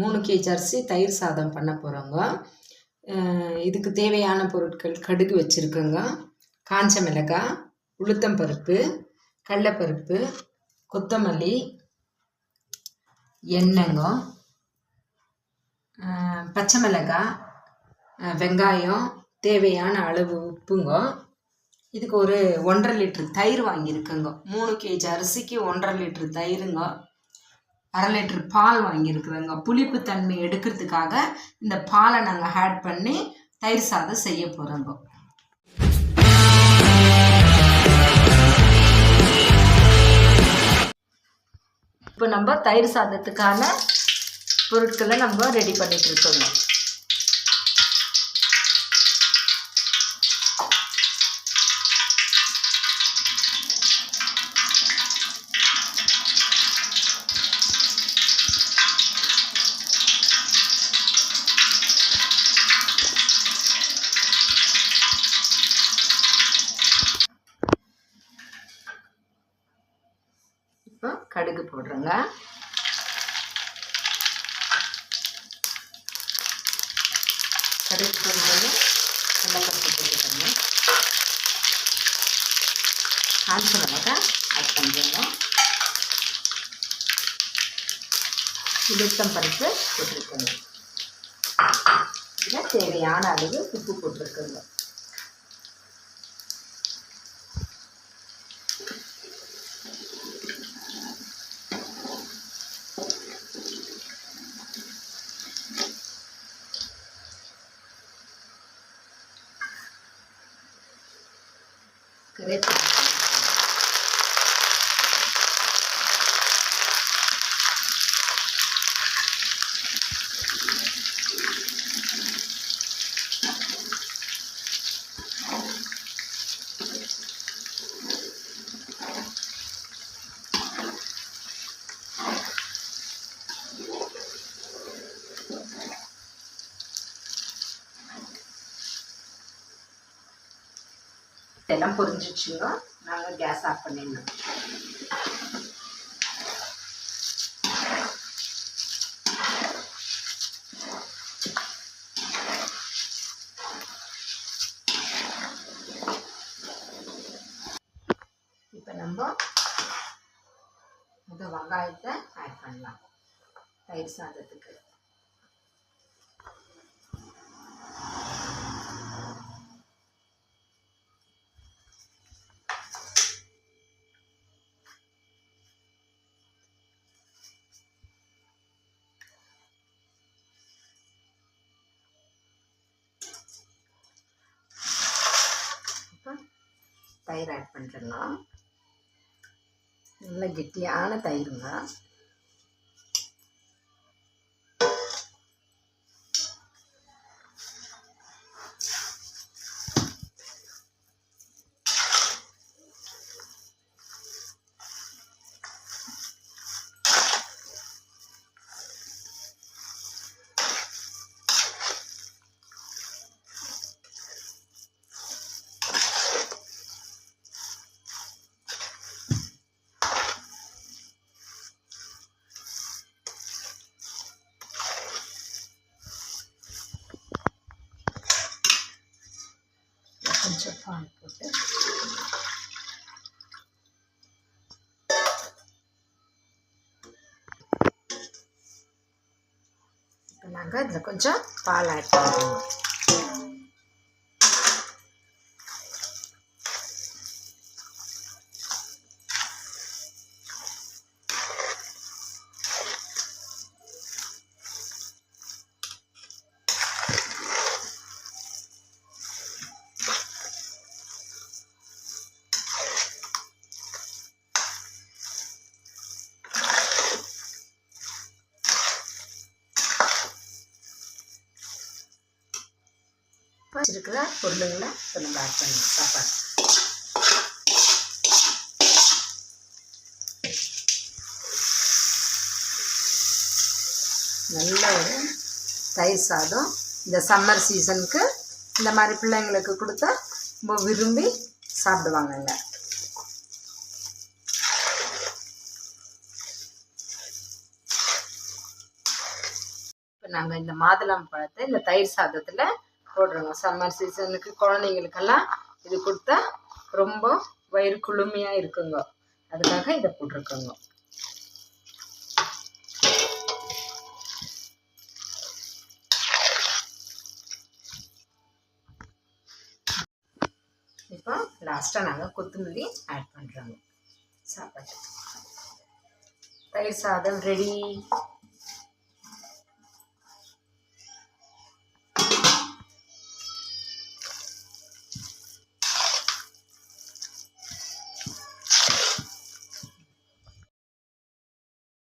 மூணு கேஜி அரிசி தயிர் சாதம் பண்ண போகிறோங்க இதுக்கு தேவையான பொருட்கள் கடுகு வச்சுருக்கோங்க. காஞ்ச மிளகாய் உளுத்தம்பருப்பு கடலப்பருப்பு கொத்தமல்லி எண்ணெய்ங்க. பச்சை மிளகாய் வெங்காயம் தேவையான அளவு உப்புங்க. இதுக்கு ஒரு ஒன்றரை லிட்டரு தயிர் வாங்கியிருக்கேங்க. மூணு கேஜி அரிசிக்கு ஒன்றரை லிட்ரு தயிருங்க. அரை லிட்டர் பால் வாங்கியிருக்குறோங்க. புளிப்பு தன்மை எடுக்கிறதுக்காக இந்த பாலை நாங்கள் ஆட் பண்ணி தயிர் சாதம் செய்ய போகிறோங்க இப்போ நம்ம தயிர் சாதத்துக்கான பொருட்களை நம்ம ரெடி பண்ணிட்டு இருக்கோங்க. கடுகு நல்லா கடலப்பருப்பு போட்டுக்கோங்க காஞ்ச மிளகா ஆட் பண்ணுறோங்க உளுத்தம் பருப்பு போட்டிருக்கோங்க இதில் தேவையான அளவு உப்பு போட்டிருக்கோங்க. Кирити. எல்லாம் பொரிஞ்சிச்சுங்க. நாங்கள் கேஸ் ஆஃப் பண்ணிடணும். இப்போ நம்ம இந்த வெங்காயத்தை ஆட் பண்ணலாம். தயிர் சாதத்துக்கு. தயிர் ஆட் பண்ணுறேங்க நல்ல கெட்டியான தயிருங்க. கொஞ்சம் பால் போட்டு இப்போ நாங்கள் இதில் கொஞ்சம் பால் ஆட் பண்ணுவோம் இப்போ வச்சிருக்கிற பொருளுங்களை இப்போ நம்ம ஆட் பண்ணணும் சாப்பாடு. நல்ல ஒரு தயிர் சாதம். இந்த சம்மர் சீசனுக்கு இந்த மாதிரி பிள்ளைங்களுக்கு கொடுத்தா ரொம்ப விரும்பி சாப்பிடுவாங்கங்க. இப்போ நாங்கள் இந்த மாதுளம் பழத்தை இந்த தயிர் சாதத்தில் போடுறோங்க சம்மர் சீசனுக்கு குழந்தைங்களுக்கெல்லாம் இது கொடுத்தா ரொம்ப வயிறு குளுமையாக இருக்குங்க. அதுக்காக இதை போட்டிருக்கோங்க. இப்போ லாஸ்ட்டாக நாங்கள் கொத்தமல்லி ஆட் பண்ணுறோங்க சாப்பாடு. தயிர் சாதம் ரெடி